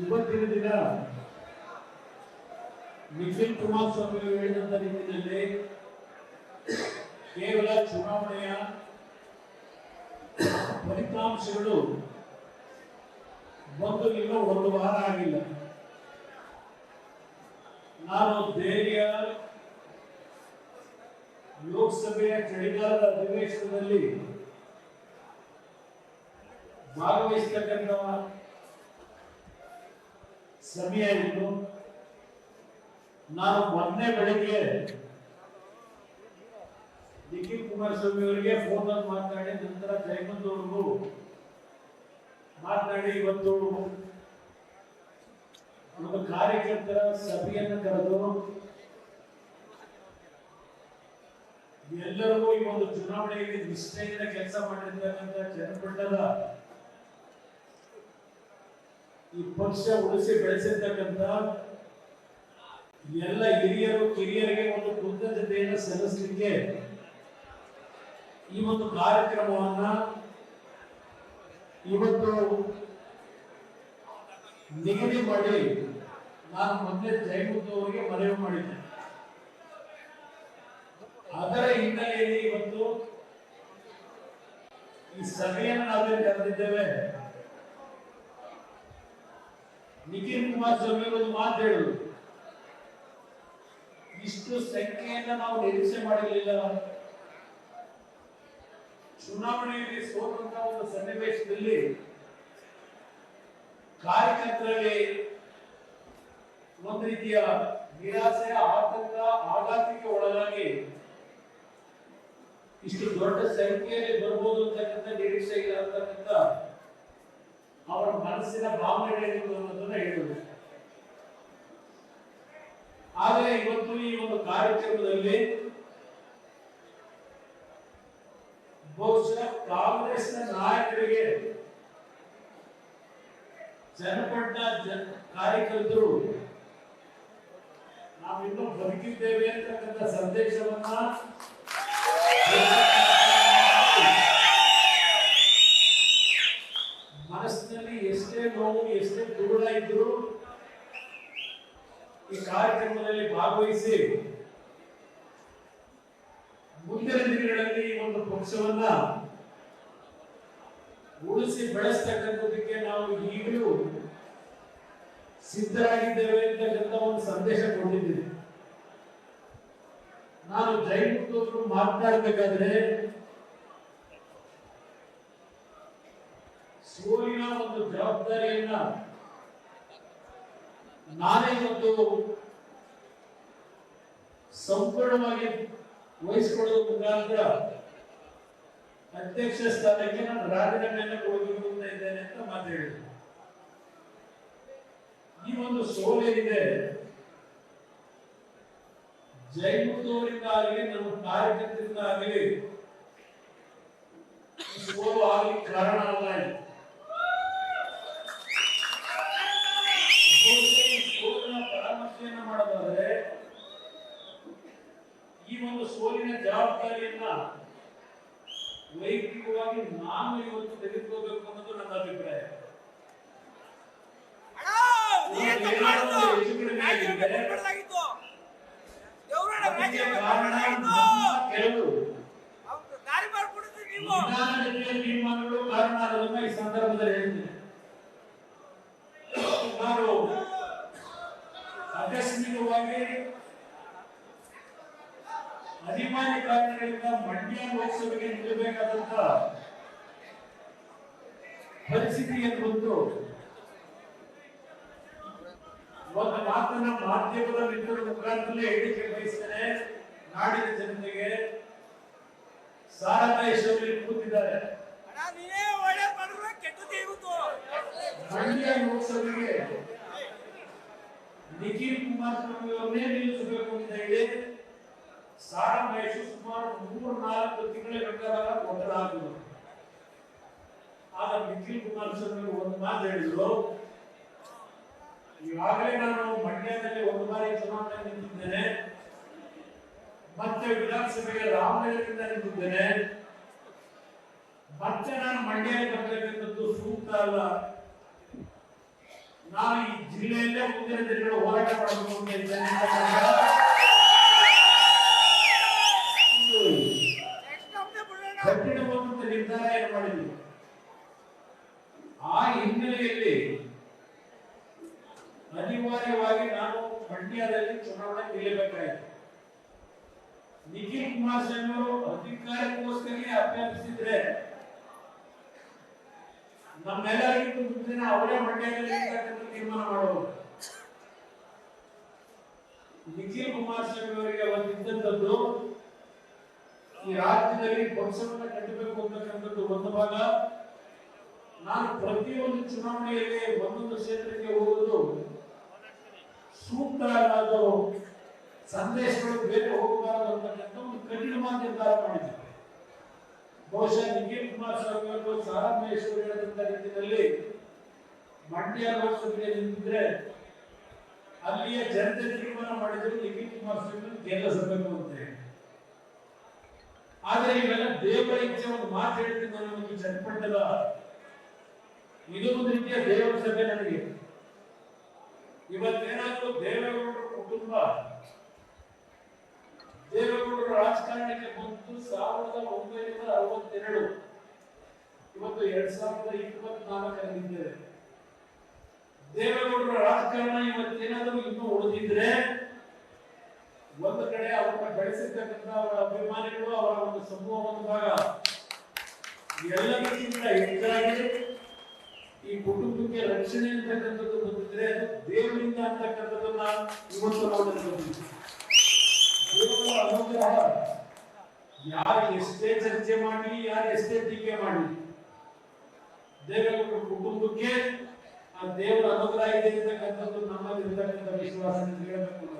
ಇವತ್ತಿನ ದಿನ ನಿಖಿಲ್ ಕುಮಾರಸ್ವಾಮಿ ಹೇಳಿದಂತ ನಿಟ್ಟಿನಲ್ಲಿ ಕೇವಲ ಚುನಾವಣೆಯ ಫಲಿತಾಂಶಗಳು ಬಂದು ಇನ್ನೂ ಒಂದು ವಾರ ಆಗಿಲ್ಲ. ನಾನು ದೆಹಲಿಯ ಲೋಕಸಭೆಯ ಚಳಿಗಾಲದ ಅಧಿವೇಶನದಲ್ಲಿ ಭಾಗವಹಿಸ್ತಕ್ಕಂಥ ಸಮಯ ಇತ್ತು ನಾನು ಮೊನ್ನೆ ಬೆಳಿಗ್ಗೆ ನಿಖಿಲ್ ಕುಮಾರಸ್ವಾಮಿ ಅವರಿಗೆ ಫೋನ್ ಮಾತನಾಡಿ ನಂತರ ಜಯಮಂತ್ ಅವ್ರಿಗೂ ಮಾತನಾಡಿ ಇವತ್ತು ಒಂದು ಕಾರ್ಯಕರ್ತರ ಸಭೆಯನ್ನು ಕರೆದು ಎಲ್ಲರಿಗೂ ಈ ಒಂದು ಚುನಾವಣೆಯಲ್ಲಿ ನಿಷ್ಠೆಯಿಂದ ಕೆಲಸ ಮಾಡಿರ್ತಕ್ಕಂಥ ಜನಪಟ್ಟದ ಈ ಪಕ್ಷ ಉಳಿಸಿ ಬೆಳೆಸಿರ್ತಕ್ಕಂಥ ಎಲ್ಲ ಹಿರಿಯರು, ಕಿರಿಯರಿಗೆ ಒಂದು ಕೃತಜ್ಞತೆಯನ್ನು ಸಲ್ಲಿಸಲಿಕ್ಕೆ ಈ ಒಂದು ಕಾರ್ಯಕ್ರಮವನ್ನ ಇವತ್ತು ನಿಗದಿ ಮಾಡಿ ನಾನು ಮೊದಲೇ ಜಯಮುದ್ದು ಅವರಿಗೆ ಮನವಿ ಮಾಡಿದ್ದೆ. ಅದರ ಹಿನ್ನೆಲೆಯಲ್ಲಿ ಇವತ್ತು ಈ ಸಭೆಯನ್ನು ನಾವೇ ಕರೆದಿದ್ದೇವೆ. ನಿಖಿಲ್ ಕುಮಾರಸ್ವಾಮಿ ಒಂದು ಮಾತು ಹೇಳುದು. ಇಷ್ಟು ಸಂಖ್ಯೆಯನ್ನ ನಾವು ನಿರೀಕ್ಷೆ ಮಾಡಿರಲಿಲ್ಲ. ಚುನಾವಣೆಯಲ್ಲಿ ಸೋತಂತ ಒಂದು ಸನ್ನಿವೇಶದಲ್ಲಿ ಕಾರ್ಯಕರ್ತರಲ್ಲಿ ಒಂದು ರೀತಿಯ ನಿರಾಸೆ, ಆತಂಕ, ಆಘಾತಕ್ಕೆ ಒಳಗಾಗಿ ಇಷ್ಟು ದೊಡ್ಡ ಸಂಖ್ಯೆಯಲ್ಲಿ ಬರ್ಬೋದು ಅಂತಕ್ಕಂಥ ನಿರೀಕ್ಷೆ ಇಲ್ಲ ಅಂತಕ್ಕಂಥ ಅವರ ಮನಸ್ಸಿನ ಭಾವನೆಗಳೇನಿತ್ತು ಅನ್ನೋದನ್ನ ಹೇಳುವುದು ಆದರೆ ಇವತ್ತು ಈ ಒಂದು ಕಾರ್ಯಕ್ರಮದಲ್ಲಿ ಬಹುಶಃ ಕಾಂಗ್ರೆಸ್ನ ನಾಯಕರಿಗೆ ಜನಪಟ್ಟ ಜನ ಕಾರ್ಯಕರ್ತರು ನಾವಿನ್ನೂ ಬದುಕಿದ್ದೇವೆ ಅಂತಕ್ಕಂಥ ಸಂದೇಶವನ್ನ ಮನಸ್ಸಿನಲ್ಲಿ ಎಷ್ಟೇ ನೋವು, ಎಷ್ಟೇ ದುಗುಡ ಇದ್ರು ಈ ಕಾರ್ಯಕ್ರಮದಲ್ಲಿ ಭಾಗವಹಿಸಿ ಮುಂದಿನ ದಿನಗಳಲ್ಲಿ ಪಕ್ಷವನ್ನ ಉಳಿಸಿ ಬೆಳೆಸ್ತಕ್ಕಂಥದಕ್ಕೆ ನಾವು ಈಗಲೂ ಸಿದ್ಧರಾಗಿದ್ದೇವೆ ಅಂತಕ್ಕಂಥ ಒಂದು ಸಂದೇಶ ಕೊಟ್ಟಿದ್ದೀನಿ ನಾನು ಜೈಮುತ್ತವರು ಮಾತನಾಡಬೇಕಾದ್ರೆ, ಸೋಲಿನ ಒಂದು ಜವಾಬ್ದಾರಿಯನ್ನ ನಾನೇ ಒಂದು ಸಂಪೂರ್ಣವಾಗಿ ವಹಿಸಿಕೊಳ್ಳುವ ಮುಖಾಂತರ ಅಧ್ಯಕ್ಷ ಸ್ಥಾನಕ್ಕೆ ನಾನು ರಾಜೀನಾಮೆಯನ್ನು ಕೊಡಬೇಕು ಅಂತ ಇದ್ದೇನೆ ಅಂತ ಮಾತು ಹೇಳಿದ್ರು. ಈ ಒಂದು ಸೋಲೇನಿದೆ ಜೈಮುದ್ದವರಿಂದ ಆಗಲಿ, ನಮ್ಮ ಕಾರ್ಯಕರ್ತರಿಂದ ಆಗಲಿ ಸೋಲು ಆಗಲಿ ಕಾರಣ ಅಲ್ಲ ಪರಾಮರ್ಶೆಯನ್ನ ಮಾಡೋದಾದ್ರೆ, ಈ ಒಂದು ಸೋಲಿನ ಜವಾಬ್ದಾರಿಯನ್ನ ವೈಯಕ್ತಿಕವಾಗಿ ನಾನು ಇವತ್ತು ತೆಗೆದುಕೋಬೇಕು ಅನ್ನೋದು ನನ್ನ ಅಭಿಪ್ರಾಯ. ತೀರ್ಮಾನಗಳು ಕಾರಣ ಅನ್ನೋದನ್ನ ಈ ಸಂದರ್ಭದಲ್ಲಿ ಹೇಳ್ತೀನಿ. ಆಕಸ್ಮಿಕವಾಗಿ ಅನಿವಾರ್ಯ ಕಾರಣಗಳಿಂದ ಮಂಡ್ಯ ಲೋಕಸಭೆಗೆ ನಿಲ್ಲಬೇಕಾದಂತ ಪರಿಸ್ಥಿತಿ ಬಂತು ಒಂದು ಮಾತನ್ನ ಮಾಧ್ಯಮದ ಮಿತ್ರರ ಮುಖಾಂತರಲ್ಲೇ ಹೇಳಿಕೆ ಬಯಸ್ತೇನೆ ನಾಡಿನ ಜನತೆಗೆ ಹೆಸರು ಇಲ್ಲಿ ಕೂತಿದ್ದಾರೆ. ಮಂಡ್ಯ ಲೋಕಸಭೆಗೆ ನಿಖಿಲ್ ಕುಮಾರಸ್ವಾಮಿ ಅವರನ್ನೇ ನಿಲ್ಲಿಸಬೇಕು ಅಂತ ಹೇಳಿ ಸಾರಾ ಮಹೇಶ್ ಸುಮಾರು ಮೂರು ನಾಲ್ಕು ತಿಂಗಳ ಬೇಕಾದಾಗ ಒತ್ತಡ ಹಾಕಿದ್ರು ಆಗ ನಿಖಿಲ್ ಕುಮಾರಸ್ವಾಮಿ ಒಂದು ಮಾತು ಹೇಳಿದ್ರು, ಈಗಾಗಲೇ ನಾನು ಮಂಡ್ಯದಲ್ಲಿ ಒಂದು ಬಾರಿ ಚುನಾವಣೆ ನಿಂತಿದ್ದೇನೆ. ಮತ್ತೆ ವಿಧಾನಸಭೆಗೆ ರಾಮನಗರದಿಂದ ನಿಂತಿದ್ದೇನೆ. ಮತ್ತೆ ನಾನು ಮಂಡ್ಯಕ್ಕೆ ಬರಬೇಕಂತದ್ದು ಸೂಕ್ತ ಅಲ್ಲ. ನಾನು ಈ ಜಿಲ್ಲೆಯಲ್ಲೇ ಮುಂದಿನ ದಿನಗಳು ಹೋರಾಟ ಮಾಡಬೇಕು ಅಂತ ನಿರ್ಧಾರ ಏನು ಮಾಡಿದ್ವಿ ಆ ಹಿನ್ನೆಲೆಯಲ್ಲಿ ಅನಿವಾರ್ಯವಾಗಿ ನಾನು ಮಂಡ್ಯದಲ್ಲಿ ಚುನಾವಣೆ ಗೆಲ್ಲಬೇಕಾಯಿತು ನಿಖಿಲ್ ಕುಮಾರಸ್ವಾಮಿ ಅವರು ಅಧಿಕಾರಕ್ಕೋಸ್ಕರ ಅಭ್ಯರ್ಥಿಸಿದ್ರೆ ನಮ್ಮೆಲ್ಲರಿಗಿಂತ ಮುಂದಿನ ಅವರೇ ಮಂಡ್ಯದಲ್ಲಿ ತೀರ್ಮಾನ ಮಾಡುವ ನಿಖಿಲ್ ಕುಮಾರಸ್ವಾಮಿ ಅವರಿಗೆ ಅವತ್ತಿದ್ದಂಥದ್ದು ಈ ರಾಜ್ಯದಲ್ಲಿ ಪಕ್ಷವನ್ನ ಒಂದು ಭಾಗ. ನಾನು ಪ್ರತಿಯೊಂದು ಚುನಾವಣೆಯಲ್ಲಿ ಒಂದೊಂದು ಕ್ಷೇತ್ರಕ್ಕೆ ಹೋಗುವುದು ಸೂಕ್ತ ಸಂದೇಶಗಳು ಬೇರೆ ಹೋಗಬಾರದು ಅಂತಕ್ಕಂಥ ಒಂದು ಕಠಿಣವಾದ ನಿರ್ಧಾರ ಮಾಡಿದ್ದೆ ಬಹುಶಃ ನಿಖಿಲ್ ಕುಮಾರಸ್ವಾಮಿ ಅವರು ಸಾರಾ ಮಹೇಶ್ವರಿ ಹೇಳಿದಂತ ರೀತಿಯಲ್ಲಿ ಮಂಡ್ಯ ಲೋಕಸಭೆಗೆ ನಿಂತಿದ್ರೆ ಅಲ್ಲಿಯ ಜನತೆ ತೀರ್ಮಾನ ಮಾಡಿದ್ರು ನಿಖಿಲ್ ಕುಮಾರಸ್ವಾಮಿ ಗೆಲ್ಲಿಸಬೇಕು ಆದ್ರೆ ಇವೆಲ್ಲ ದೇವರ ಇಚ್ಛೆ, ಒಂದು ಮಾತು ಹೇಳ್ತೀನಿ ನಾನು ಒಂದು ಚನ್ನಪಟ್ಟದ ಇದು ಒಂದು ರೀತಿಯ ದೇವರ ಸಭೆ ನನಗೆ. ಇವತ್ತೇನಾದ್ರೂ ದೇವೇಗೌಡರ ಕುಟುಂಬ, ದೇವೇಗೌಡರ ರಾಜಕಾರಣಕ್ಕೆ ಬಂದು ಸಾವಿರದ ಒಂಬೈನೂರ ಅರವತ್ತೆರಡು, ಇವತ್ತು ಎರಡ್ ಸಾವಿರದ ಇಪ್ಪತ್ನಾಲ್ಕರಲ್ಲಿದ್ದೇವೆ ದೇವೇಗೌಡರ ರಾಜಕಾರಣ ಇವತ್ತೇನಾದ್ರೂ ಇನ್ನೂ ಉಳಿದಿದ್ರೆ ಒಂದು ಕಡೆ ಅವರನ್ನ ಬೆಳೆಸಿರ್ತಕ್ಕಂಥ ಅವರ ಅಭಿಮಾನಿಗಳು, ಅವರ ಒಂದು ಸಮೂಹ ಒಂದು ಭಾಗ ಎಲ್ಲದಕ್ಕಿಂತ ಹೆಚ್ಚಾಗಿ ಈ ಕುಟುಂಬಕ್ಕೆ ರಕ್ಷಣೆ ಅಂತಕ್ಕಂಥದ್ದು ಬಂದಿದ್ರೆ ಅದು ದೇವರಿಂದ ಅಂತಕ್ಕಂಥದ್ದನ್ನ ಇವತ್ತು ನೆನಪಿದ್ದೀವಿ. ದೇವರ ಅನುಗ್ರಹ. ಯಾರು ಎಷ್ಟೇ ಚರ್ಚೆ ಮಾಡಿ ಯಾರು ಎಷ್ಟೇ ಟೀಕೆ ಮಾಡಲಿ, ದೇವರ ಕುಟುಂಬಕ್ಕೆ ಆ ದೇವರ ಅನುಗ್ರಹ ಇದೆ ಅಂತಕ್ಕಂಥದ್ದು ನಮ್ಮಲ್ಲಿ ಇರ್ತಕ್ಕಂಥ ವಿಶ್ವಾಸ ಹೇಳ್ಬೇಕು.